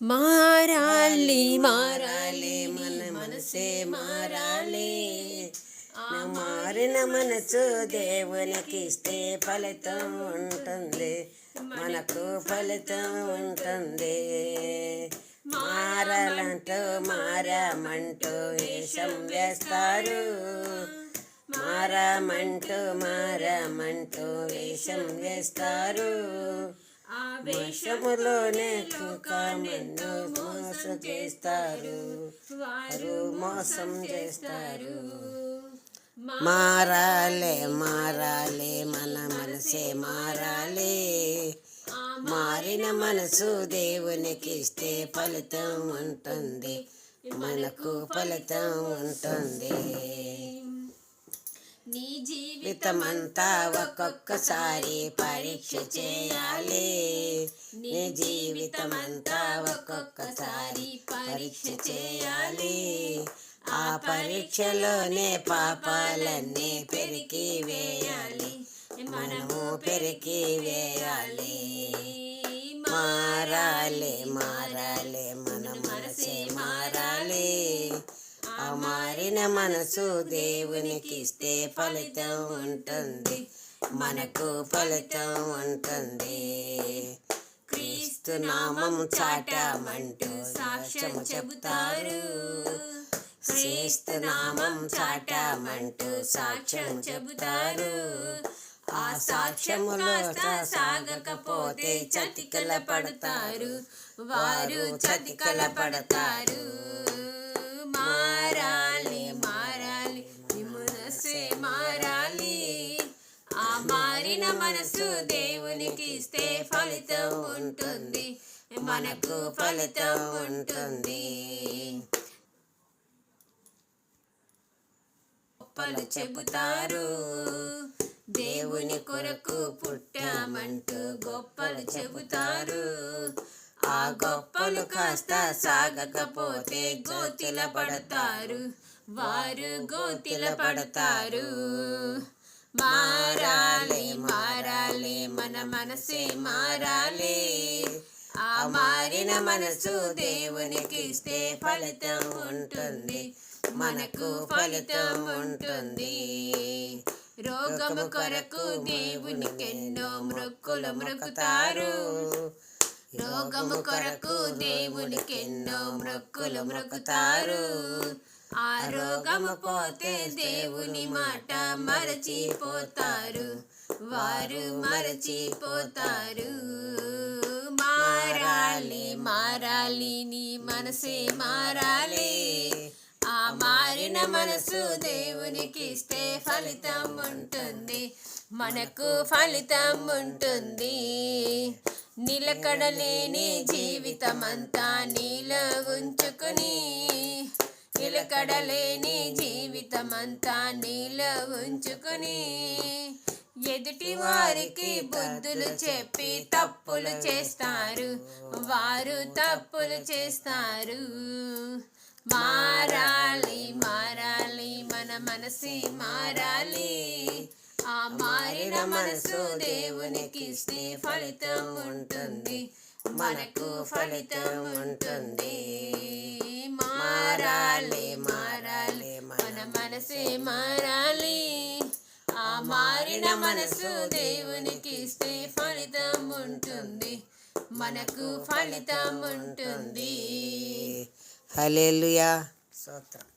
మారాలి మారాలి మన మనసే మారాలి మారిన మనసు దేవునికి ఇస్తే ఫలితం ఉంటుంది మనకు ఫలితం ఉంటుంది మారాలంటూ మారామంటూ వేషం వేస్తారు మారామంటూ మారామంటూ వేషం వేస్తారు వేషములోనే కుకామన్ను మోసం చేస్తారు. వారు మోసం చేస్తారు. మారాలే మారాలే మన మనసే మారాలే. మారిన మనసు దేవునికి ఇస్తే ఫలితం ఉంటుంది. మనకు ఫలితం ఉంటుంది. నీ జీవితం జీవితమంతా ఒక్కొక్కసారి పరీక్ష చేయాలి. నీ జీవితమంతా ఒక్కొక్కసారి పరీక్ష చేయాలి. ఆ పరీక్షలోనే పాపాలన్నీ పెరికి వేయాలి. మనము పెరికి వేయాలి. మారాలి మారాలి మన మనసే మారాలి. మారిన మనసు దేవునికి ఇస్తే ఫలితం ఉంటుంది. మనకు ఫలితం ఉంటుంది. క్రీస్తు నామం చాటామంటూ సాక్ష్యం చెబుతారు. క్రీస్తు నామం చాటామంటూ సాక్ష్యం చెబుతారు. ఆ సాక్ష్యములో సాగకపోతే చతికల పడతారు. వారు చతికల పడతారు. మారిన మనసు దేవునికి ఇస్తే ఫలితం ఉంటుంది. మనకు ఫలితం ఉంటుంది. గొప్పలు చెబుతారు. దేవుని కొరకు పుట్టామంటూ గొప్పలు చెబుతారు. ఆ గొప్పలు కాస్త సాగకపోతే గోతిల పడతారు. వారు గోతిల పడతారు. మారాలి మారాలి మన మనసే మారాలి. ఆ మారిన మనసు దేవునికి ఇస్తే ఫలితం ఉంటుంది. మనకు ఫలితం ఉంటుంది. రోగము కొరకు దేవునికెన్నో మృక్కులు మృక్కుతారు. రోగము కొరకు దేవునికెన్నో మృక్కులు మృక్కుతారు. ఆరోగము పోతే దేవుని మాట మరచిపోతారు. వారు మరచిపోతారు. మారాలి మారాలి నీ మనసే మారాలి. ఆ మారిన మనసు దేవునికి ఇస్తే ఫలితం ఉంటుంది. మనకు ఫలితం ఉంటుంది. నిలకడలేని జీవితమంతా నీలో ఉంచుకుని నిలకడలేని జీవితమంతా నీలో ఉంచుకుని ఎదుటి వారికి బుద్ధులు చెప్పి తప్పులు చేస్తారు. వారు తప్పులు చేస్తారు. మారాలి మారాలి మన మనసి మారాలి. ఆ మారిన మనసు దేవునికి ఇస్తే ఫలితం ఉంటుంది. మనకు ఫలితం ఉంటుంది. మారాలి మారాలి. మన మనసే మారాలి. ఆ మారిన మనసు దేవునికి ఇస్తే ఫలితం ఉంటుంది. మనకు ఫలితం ఉంటుంది. హల్లెలూయా. స్తోత్రం.